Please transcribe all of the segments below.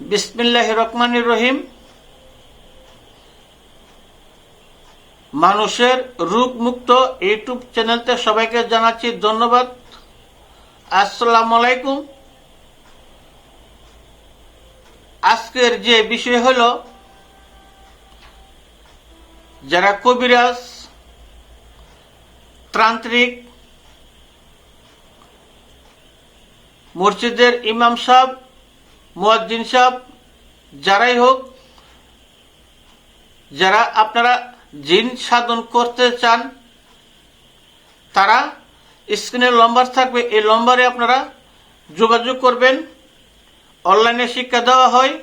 বিসমিল্লাহ রহমানির রহিম। মানুষের রূপ মুক্ত ইউটিউব চ্যানেলতে সবাইকে জানাচ্ছি ধন্যবাদ। আসসালাম আলাইকুম। আজকের যে বিষয় হল, যারা কবিরাজ তান্ত্রিক মসজিদের ইমাম সাহেব মুয়াজ্জিন সাহেব, যারাই হোক, যারা আপনারা জিন সাধন করতে চান, তারা স্ক্রিনের নম্বর থাকবে, এই নম্বরে আপনারা যোগাযোগ করবেন। অনলাইনে শিক্ষা দেওয়া হয়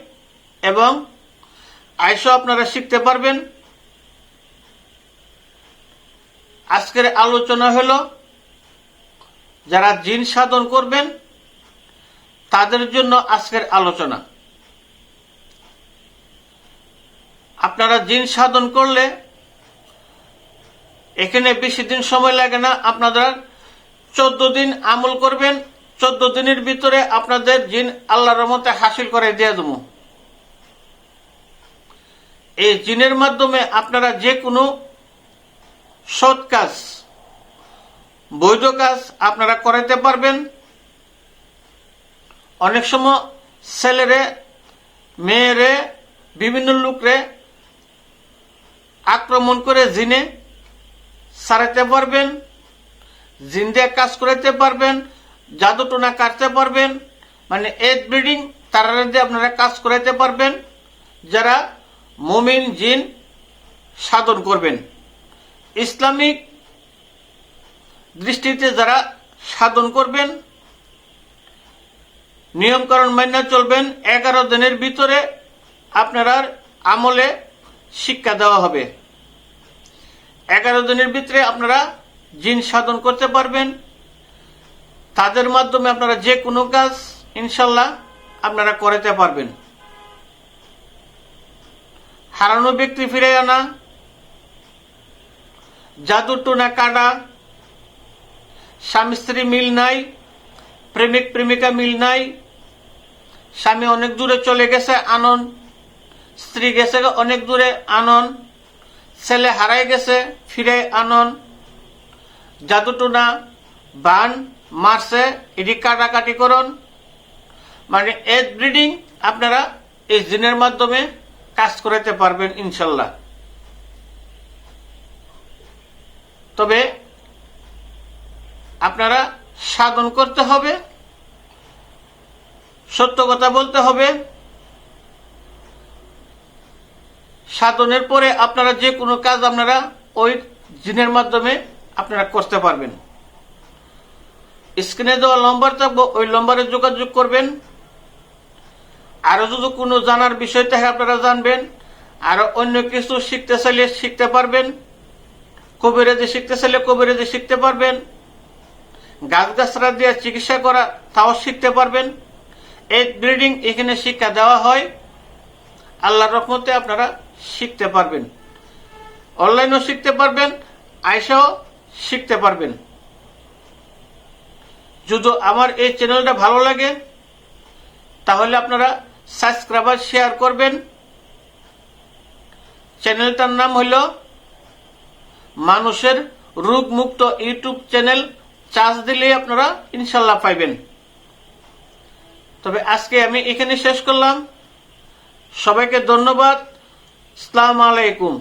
এবং আইসো আপনারা শিখতে পারবেন। আজকের আলোচনা হলো, যারা জিন সাধন করবেন তাদের জন্য আজকের আলোচনা। আপনারা জিন সাধন করলে এখানে বেশি দিন সময় লাগে না, আপনারা চোদ্দ দিন আমল করবেন, চোদ্দ দিনের ভিতরে আপনাদের জিন আল্লাহর রহমতে হাসিল করে দিয়ে দেব। এই জিনের মাধ্যমে আপনারা যে কোনো সৎ কাজ, বৈধ কাজ আপনারা করাতে পারবেন। অনেক সময় ছেলেরে, মেয়েরে, বিভিন্ন লোকরে আক্রমণ করে জিনে সারাতে পারবেন জিন দিয়ে কাজ করাতে পারবেন, জাদু টোনা কাটতে পারবেন মানে এড ব্রিডিং তারা দিয়ে আপনারা কাজ করাতে পারবেন, যারা মুমিন, জিন সাধন করবেন। ইসলামিক দৃষ্টিতে যারা সাধন করবেন নিয়মকরণ মান্য চলবেন এগারো দিনের ভিতরে আপনার আমলে শিক্ষা দেওয়া হবে। এগারো দিনের ভিতরে আপনারা জিন সাধন করতে পারবেন। তাদের মাধ্যমে আপনারা যে কোনো কাজ ইনশাল্লাহ আপনারা করাতে পারবেন। হারানো ব্যক্তি ফিরে আনা, জাদু টোনা কাটা স্বামী স্ত্রী মিল নাই প্রেমিক প্রেমিকা মিল নাই স্বামী অনেক দূরে চলে গেছে, আনন। স্ত্রী গেছে অনেক দূরে, আনন। ছেলে হারাই গেছে, ফিরে আনন্দ জাদুটুনা বান মারছে এটি কাটাকাটি করুন। মানে এজ ব্রিডিং আপনারা এই জিনের মাধ্যমে কাজ করাতে পারবেন ইনশাল্লাহ। তবে আপনারা সাধন করতে হবে। সত্য কথা বলতে হবে। সাধনের পরে আপনারা যে কোনো কাজ আপনারা ওই জিনের মাধ্যমে আপনারা করতে পারবেন। স্ক্রিনে দেওয়া লম্বার থাকব, ওই লম্বারে যোগাযোগ করবেন। আরও যদি কোনো জানার বিষয় থাকে আপনারা জানবেন। আরও অন্য কিছু শিখতে চাইলে শিখতে পারবেন। কবিরাজি শিখতে চাইলে কবিরাজি শিখতে পারবেন। গাছ গাছরা দিয়ে চিকিৎসা করা, তাও শিখতে পারবেন। এই ব্রিডিং এখানে শিক্ষা দেওয়া হয়, আল্লাহর রহমতে আপনারা শিখতে পারবেন। অনলাইনেও শিখতে পারবেন আয়সাও শিখতে পারবেন। যদি আমার এই চ্যানেলটা ভালো লাগে, তাহলে আপনারা সাবস্ক্রাইবার শেয়ার করবেন। চ্যানেলটার নাম হইল মানুষের রোগ মুক্ত ইউটিউব চ্যানেল চার্জ দিলেই আপনারা ইনশাল্লাহ পাইবেন। তবে আজকে আমি এখানে শেষ করলাম। সবাইকে ধন্যবাদ। আসসালামু আলাইকুম।